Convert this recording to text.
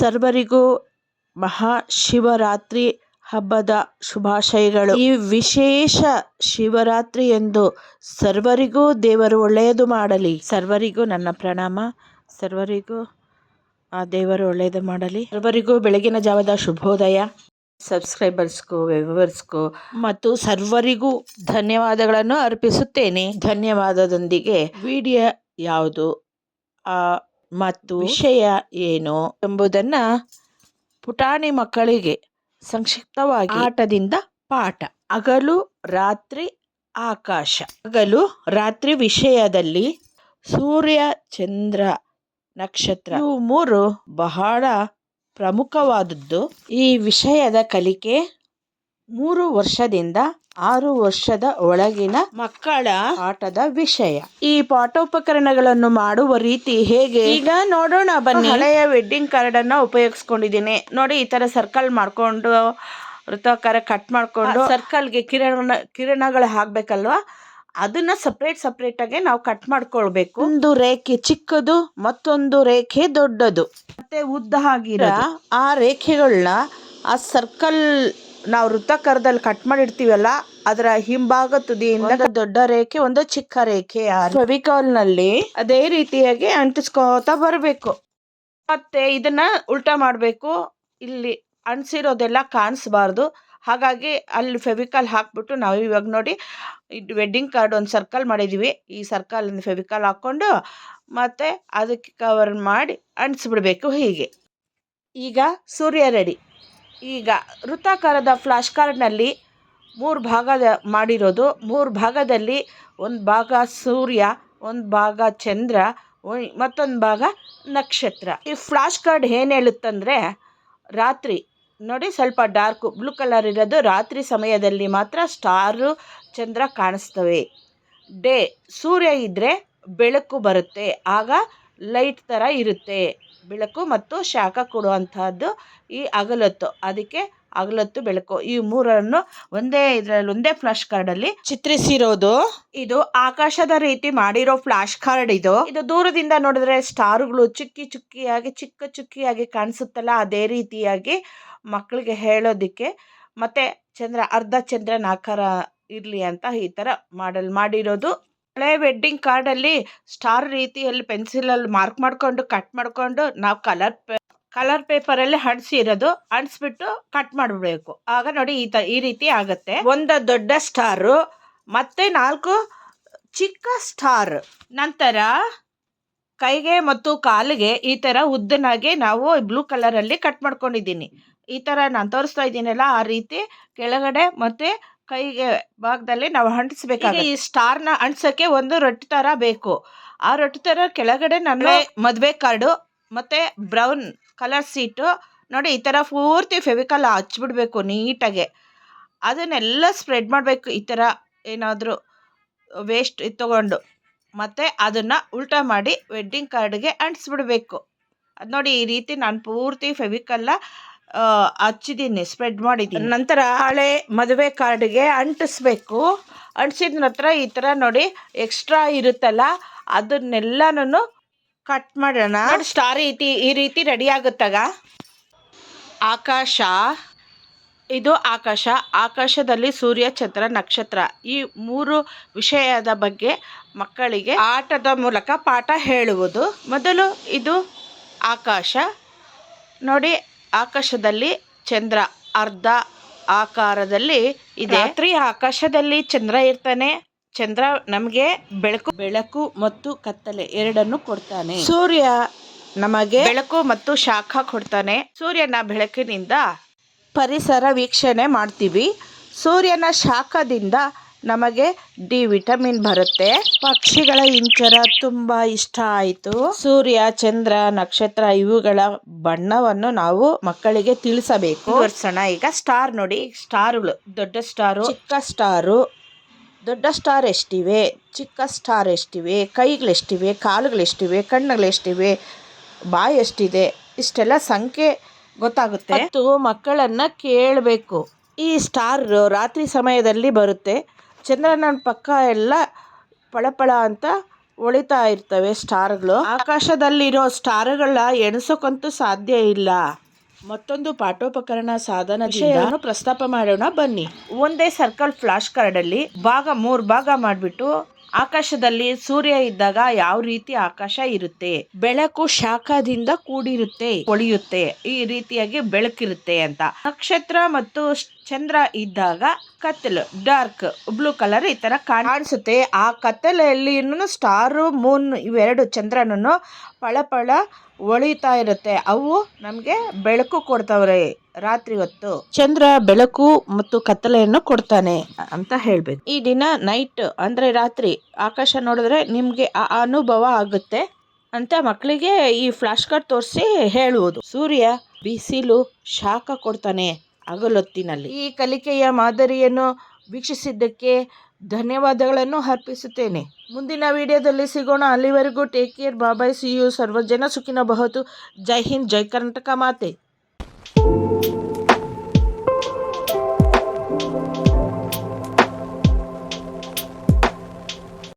ಸರ್ವರಿಗೂ ಮಹಾಶಿವರಾತ್ರಿ ಹಬ್ಬದ ಶುಭಾಶಯಗಳು. ಈ ವಿಶೇಷ ಶಿವರಾತ್ರಿಯಂದು ಸರ್ವರಿಗೂ ದೇವರು ಒಳ್ಳೆಯದು ಮಾಡಲಿ. ಸರ್ವರಿಗೂ ನನ್ನ ಪ್ರಣಾಮ. ಸರ್ವರಿಗೂ ಆ ದೇವರು ಒಳ್ಳೆಯದು ಮಾಡಲಿ. ಸರ್ವರಿಗೂ ಬೆಳಗಿನ ಜಾವದ ಶುಭೋದಯ. ಸಬ್ಸ್ಕ್ರೈಬರ್ಸ್ಗೂ ವ್ಯೂವರ್ಸ್ಗೂ ಮತ್ತು ಸರ್ವರಿಗೂ ಧನ್ಯವಾದಗಳನ್ನು ಅರ್ಪಿಸುತ್ತೇನೆ. ಧನ್ಯವಾದದೊಂದಿಗೆ ವಿಡಿಯೋ ಯಾವುದು? ಆ, ಮತ್ತು ವಿಷಯ ಏನು ಎಂಬುದನ್ನು ಪುಟಾಣಿ ಮಕ್ಕಳಿಗೆ ಸಂಕ್ಷಿಪ್ತವಾಗಿ ಆಟದಿಂದ ಪಾಠ. ಹಗಲು ರಾತ್ರಿ ಆಕಾಶ. ಹಗಲು ರಾತ್ರಿ ವಿಷಯದಲ್ಲಿ ಸೂರ್ಯ ಚಂದ್ರ ನಕ್ಷತ್ರ ಇವು ಮೂರು ಬಹಳ ಪ್ರಮುಖವಾದದ್ದು. ಈ ವಿಷಯದ ಕಲಿಕೆ ಮೂರು ವರ್ಷದಿಂದ ಆರು ವರ್ಷದ ಒಳಗಿನ ಮಕ್ಕಳ ಆಟದ ವಿಷಯ. ಈ ಪಾಠೋಪಕರಣಗಳನ್ನು ಮಾಡುವ ರೀತಿ ಹೇಗೆ? ಈಗ ನೋಡೋಣ ಬನ್ನಿ. ಹಳೆಯ ವೆಡ್ಡಿಂಗ್ ಕಾರ್ಡ್ ಅನ್ನ ಉಪಯೋಗಿಸ್ಕೊಂಡಿದ್ದೀನಿ. ನೋಡಿ ಈ ತರ ಸರ್ಕಲ್ ಮಾಡ್ಕೊಂಡು ವೃತ್ತಾಕಾರ ಕಟ್ ಮಾಡ್ಕೊಂಡು ಸರ್ಕಲ್ಗೆ ಕಿರಣ ಕಿರಣಗಳು ಹಾಕ್ಬೇಕಲ್ವಾ? ಅದನ್ನ ಸಪ್ರೇಟ್ ಸಪ್ರೇಟ್ ಆಗಿ ನಾವು ಕಟ್ ಮಾಡ್ಕೊಳ್ಬೇಕು. ಒಂದು ರೇಖೆ ಚಿಕ್ಕದು ಮತ್ತೊಂದು ರೇಖೆ ದೊಡ್ಡದು. ಮತ್ತೆ ಉದ್ದ ಆಗಿರ ಆ ರೇಖೆಗಳನ್ನ ಆ ಸರ್ಕಲ್ ನಾವು ವೃತ್ತಾಕಾರದಲ್ಲಿ ಕಟ್ ಮಾಡಿರ್ತೀವಲ್ಲ ಅದರ ಹಿಂಭಾಗ ತುದಿಯಿಂದ ದೊಡ್ಡ ರೇಖೆ ಒಂದು ಚಿಕ್ಕ ರೇಖೆ ಫೆವಿಕಾಲ್ನಲ್ಲಿ ಅದೇ ರೀತಿಯಾಗಿ ಅಂಟಿಸ್ಕೋತಾ ಬರಬೇಕು. ಮತ್ತೆ ಇದನ್ನ ಉಲ್ಟಾ ಮಾಡಬೇಕು. ಇಲ್ಲಿ ಅಣಿಸಿರೋದೆಲ್ಲ ಕಾಣಿಸ್ಬಾರ್ದು. ಹಾಗಾಗಿ ಅಲ್ಲಿ ಫೆವಿಕಾಲ್ ಹಾಕ್ಬಿಟ್ಟು ನಾವು ಇವಾಗ ನೋಡಿ ಇದು ವೆಡ್ಡಿಂಗ್ ಕಾರ್ಡ್ ಒಂದು ಸರ್ಕಲ್ ಮಾಡಿದ್ದೀವಿ ಈ ಸರ್ಕಲ್ ಫೆವಿಕಾಲ್ ಹಾಕ್ಕೊಂಡು ಮತ್ತೆ ಅದಕ್ಕೆ ಕವರ್ ಮಾಡಿ ಅಂಟಿಸ್ಬಿಡ್ಬೇಕು ಹೀಗೆ. ಈಗ ಸೂರ್ಯ ರೆಡಿ ಈಗ ವೃತ್ತಾಕಾರದ ಫ್ಲಾಶ್ ಕಾರ್ಡ್ನಲ್ಲಿ ಮೂರು ಭಾಗದ ಮಾಡಿರೋದು. ಮೂರು ಭಾಗದಲ್ಲಿ ಒಂದು ಭಾಗ ಸೂರ್ಯ, ಒಂದು ಭಾಗ ಚಂದ್ರ ಮತ್ತೊಂದು ಭಾಗ ನಕ್ಷತ್ರ. ಈ ಫ್ಲಾಶ್ ಕಾರ್ಡ್ ಏನು ಹೇಳುತ್ತಂದರೆ, ರಾತ್ರಿ, ನೋಡಿ ಸ್ವಲ್ಪ ಡಾರ್ಕು ಬ್ಲೂ ಕಲರ್ ಇರೋದು. ರಾತ್ರಿ ಸಮಯದಲ್ಲಿ ಮಾತ್ರ ಸ್ಟಾರು, ಚಂದ್ರ ಕಾಣಿಸ್ತವೆ. ಡೇ, ಸೂರ್ಯ ಇದ್ದರೆ ಬೆಳಕು ಬರುತ್ತೆ. ಆಗ ಲೈಟ್ ಥರ ಇರುತ್ತೆ. ಬೆಳಕು ಮತ್ತು ಶಾಖ ಕೊಡುವಂತಹದ್ದು ಈ ಅಗಲತ್ತು. ಅದಕ್ಕೆ ಅಗಲತ್ತು, ಬೆಳಕು. ಈ ಮೂರನ್ನು ಒಂದೇ ಇದರಲ್ಲಿ, ಒಂದೇ ಫ್ಲಾಶ್ ಕಾರ್ಡ್ ಅಲ್ಲಿ ಚಿತ್ರಿಸಿರೋದು. ಇದು ಆಕಾಶದ ರೀತಿ ಮಾಡಿರೋ ಫ್ಲಾಶ್ ಕಾರ್ಡ್ ಇದು. ಇದು ದೂರದಿಂದ ನೋಡಿದ್ರೆ ಸ್ಟಾರ್ಗಳು ಚುಕ್ಕಿ ಚುಕ್ಕಿಯಾಗಿ, ಚಿಕ್ಕ ಚುಕ್ಕಿಯಾಗಿ ಕಾಣಿಸುತ್ತಲ್ಲ, ಅದೇ ರೀತಿಯಾಗಿ ಮಕ್ಕಳಿಗೆ ಹೇಳೋದಕ್ಕೆ. ಮತ್ತೆ ಚಂದ್ರ, ಅರ್ಧ ಚಂದ್ರನ ಆಕಾರ ಇರಲಿ ಅಂತ ಈ ಥರ ಮಾಡಲ್ ಮಾಡಿರೋದು. ಹಳೆ ವೆಡ್ಡಿಂಗ್ ಕಾರ್ಡಲ್ಲಿ ಸ್ಟಾರ್ ರೀತಿಯಲ್ಲಿ ಪೆನ್ಸಿಲಲ್ಲಿ ಮಾರ್ಕ್ ಮಾಡಿಕೊಂಡು, ಕಟ್ ಮಾಡಿಕೊಂಡು ನಾವು ಕಲರ್ ಕಲರ್ ಪೇಪರಲ್ಲಿ ಅಂಟಿಸಿರೋದು ಅಂಟಿಸ್ಬಿಟ್ಟು ಕಟ್ ಮಾಡಬೇಕು. ಆಗ ನೋಡಿ ಈ ತ, ಈ ರೀತಿ ಆಗುತ್ತೆ. ಒಂದು ದೊಡ್ಡ ಸ್ಟಾರು, ಮತ್ತೆ ನಾಲ್ಕು ಚಿಕ್ಕ ಸ್ಟಾರ್. ನಂತರ ಕೈಗೆ ಮತ್ತು ಕಾಲಿಗೆ ಈ ಥರ ಉದ್ದನಾಗೆ ನಾವು ಬ್ಲೂ ಕಲರಲ್ಲಿ ಕಟ್ ಮಾಡ್ಕೊಂಡಿದ್ದೀನಿ. ಈ ಥರ ನಾನು ತೋರಿಸ್ತಾ ಇದ್ದೀನಲ್ಲ, ಆ ರೀತಿ ಕೆಳಗಡೆ ಮತ್ತೆ ಕೈಗೆ ಭಾಗದಲ್ಲಿ ನಾವು ಅಂಟಿಸ್ಬೇಕಾಗಿ ಈ ಸ್ಟಾರ್ನ ಅಂಟಿಸೋಕ್ಕೆ ಒಂದು ರೊಟ್ಟಿ ಥರ ಬೇಕು. ಆ ರೊಟ್ಟಿ ಥರ ಕೆಳಗಡೆ ನನ್ನ ಮದುವೆ ಕಾರ್ಡು ಮತ್ತು ಬ್ರೌನ್ ಕಲರ್ ಸೀಟು ನೋಡಿ ಈ ಥರ ಪೂರ್ತಿ ಫೆವಿಕಲ್ ಹಚ್ಬಿಡ್ಬೇಕು ನೀಟಾಗೆ. ಅದನ್ನೆಲ್ಲ ಸ್ಪ್ರೆಡ್ ಮಾಡಬೇಕು ಈ ಥರ ಏನಾದರೂ ವೇಸ್ಟ್ ತಗೊಂಡು. ಮತ್ತು ಅದನ್ನು ಉಲ್ಟಾ ಮಾಡಿ ವೆಡ್ಡಿಂಗ್ ಕಾರ್ಡ್ಗೆ ಅಂಟಿಸ್ಬಿಡ್ಬೇಕು. ಅದು ನೋಡಿ ಈ ರೀತಿ ನಾನು ಪೂರ್ತಿ ಫೆವಿಕಲ್ಲ ಹಚ್ಚಿದ್ದೀನಿ ಸ್ಪ್ರೆಡ್ ಮಾಡಿದ್ದೀನಿ. ನಂತರ ಹಳೆ ಮದುವೆ ಕಾರ್ಡ್ಗೆ ಅಂಟಿಸ್ಬೇಕು. ಅಂಟಿಸಿದ ನಂತರ ಈ ಥರ ನೋಡಿ ಎಕ್ಸ್ಟ್ರಾ ಇರುತ್ತಲ್ಲ ಅದನ್ನೆಲ್ಲನೂ ಕಟ್ ಮಾಡೋಣ. ಸ್ಟಾರ್ ರೀತಿ ಈ ರೀತಿ ರೆಡಿ ಆಗುತ್ತಾಗ? ಆಕಾಶ. ಇದು ಆಕಾಶ. ಆಕಾಶದಲ್ಲಿ ಸೂರ್ಯ ಚಂದ್ರ ನಕ್ಷತ್ರ. ಈ ಮೂರು ವಿಷಯದ ಬಗ್ಗೆ ಮಕ್ಕಳಿಗೆ ಆಟದ ಮೂಲಕ ಪಾಠ ಹೇಳುವುದು. ಮೊದಲು ಇದು ಆಕಾಶ. ನೋಡಿ ಆಕಾಶದಲ್ಲಿ ಚಂದ್ರ ಅರ್ಧ ಆಕಾರದಲ್ಲಿ ಇದೆ. ರಾತ್ರಿ ಆಕಾಶದಲ್ಲಿ ಚಂದ್ರ ಇರ್ತಾನೆ. ಚಂದ್ರ ನಮಗೆ ಬೆಳಕು ಬೆಳಕು ಮತ್ತು ಕತ್ತಲೆ ಎರಡನ್ನು ಕೊಡ್ತಾನೆ. ಸೂರ್ಯ ನಮಗೆ ಬೆಳಕು ಮತ್ತು ಶಾಖ ಕೊಡ್ತಾನೆ. ಸೂರ್ಯನ ಬೆಳಕಿನಿಂದ ಪರಿಸರ ವೀಕ್ಷಣೆ ಮಾಡ್ತೀವಿ. ಸೂರ್ಯನ ಶಾಖದಿಂದ ನಮಗೆ ಡಿ ವಿಟಮಿನ್ ಬರುತ್ತೆ. ಪಕ್ಷಿಗಳ ಇಂಚರ ತುಂಬಾ ಇಷ್ಟ ಆಯಿತು. ಸೂರ್ಯ ಚಂದ್ರ ನಕ್ಷತ್ರ ಇವುಗಳ ಬಣ್ಣವನ್ನು ನಾವು ಮಕ್ಕಳಿಗೆ ತಿಳಿಸಬೇಕು. ವರ್ಷಣ ಈಗ ಸ್ಟಾರ್ ನೋಡಿ. ಸ್ಟಾರ್ಗಳು ದೊಡ್ಡ ಸ್ಟಾರು ಚಿಕ್ಕ ಸ್ಟಾರು ದೊಡ್ಡ ಸ್ಟಾರ್ ಎಷ್ಟಿವೆ? ಚಿಕ್ಕ ಸ್ಟಾರ್ ಎಷ್ಟಿವೆ? ಕೈಗಳೆಷ್ಟಿವೆ ಕಾಲುಗಳೆಷ್ಟಿವೆ ಕಣ್ಣುಗಳೆಷ್ಟಿವೆ ಬಾಯಿ ಎಷ್ಟಿದೆ? ಇಷ್ಟೆಲ್ಲ ಸಂಖ್ಯೆ ಗೊತ್ತಾಗುತ್ತೆ. ಮತ್ತು ಮಕ್ಕಳನ್ನು ಕೇಳಬೇಕು. ಈ ಸ್ಟಾರ್ ರಾತ್ರಿ ಸಮಯದಲ್ಲಿ ಬರುತ್ತೆ. ಚಂದ್ರನ ಪಕ್ಕ ಎಲ್ಲ ಪಳಪಳ ಅಂತ ಹೊಳಿತಾ ಇರ್ತವೆ ಸ್ಟಾರ್ಗಳು. ಆಕಾಶದಲ್ಲಿರೋ ಸ್ಟಾರ್ಗಳ ಎಣಿಸೋಕಂತೂ ಸಾಧ್ಯ ಇಲ್ಲ. ಮತ್ತೊಂದು ಪಾಠೋಪಕರಣ ಸಾಧನ ವಿಷಯವನ್ನು ಪ್ರಸ್ತಾಪ ಮಾಡೋಣ ಬನ್ನಿ. ಒಂದೇ ಸರ್ಕಲ್ ಫ್ಲಾಶ್ ಕಾರ್ಡ್ ಅಲ್ಲಿ ಭಾಗ ಮೂರ್ ಭಾಗ ಮಾಡಿಬಿಟ್ಟು ಆಕಾಶದಲ್ಲಿ ಸೂರ್ಯ ಇದ್ದಾಗ ಯಾವ ರೀತಿ ಆಕಾಶ ಇರುತ್ತೆ ಬೆಳಕು ಶಾಖದಿಂದ ಕೂಡಿರುತ್ತೆ ಹೊಳೆಯುತ್ತೆ ಈ ರೀತಿಯಾಗಿ ಬೆಳಕಿರುತ್ತೆ ಅಂತ. ನಕ್ಷತ್ರ ಮತ್ತು ಚಂದ್ರ ಇದ್ದಾಗ ಕತ್ತಲು, ಡಾರ್ಕ್, ಬ್ಲೂ ಕಲರ್ ಈ ತರ ಕಾಣಿಸುತ್ತೆ. ಆ ಕತ್ತಲಲ್ಲಿ ಸ್ಟಾರ್, ಮೂನ್ ಇವೆರಡು ಚಂದ್ರನನ್ನು ಪಳಪಳ ಒಳಿತಾ ಇರುತ್ತೆ. ಅವು ನಮಗೆ ಬೆಳಕು ಕೊಡ್ತಾವ್ರೆ ರಾತ್ರಿ ಹೊತ್ತು. ಚಂದ್ರ ಬೆಳಕು ಮತ್ತು ಕತ್ತಲೆಯನ್ನು ಕೊಡ್ತಾನೆ ಅಂತ ಹೇಳ್ಬೇಕು. ಈ ದಿನ ನೈಟ್ ಅಂದ್ರೆ ರಾತ್ರಿ ಆಕಾಶ ನೋಡಿದ್ರೆ ನಿಮ್ಗೆ ಆ ಅನುಭವ ಆಗುತ್ತೆ ಅಂತ ಮಕ್ಕಳಿಗೆ ಈ ಫ್ಲಾಶ್ ಕಾರ್ಡ್ ತೋರಿಸಿ ಹೇಳುವುದು. ಸೂರ್ಯ ಬಿಸಿಲು ಶಾಖ ಕೊಡ್ತಾನೆ. ಹಗಲೊತ್ತಿನಲ್ಲಿ ಈ ಕಲಿಕೆಯ ಮಾದರಿಯನ್ನು ವೀಕ್ಷಿಸಿದ್ದಕ್ಕೆ ಧನ್ಯವಾದಗಳನ್ನು ಅರ್ಪಿಸುತ್ತೇನೆ. ಮುಂದಿನ ವಿಡಿಯೋದಲ್ಲಿ ಸಿಗೋಣ. ಅಲ್ಲಿವರೆಗೂ take care. Bye bye see you ಸರ್ವಜನ ಸುಖಿನ ಬಹುದು ಜೈ ಹಿಂದ್. ಜೈ ಕರ್ನಾಟಕ ಮಾತೆ.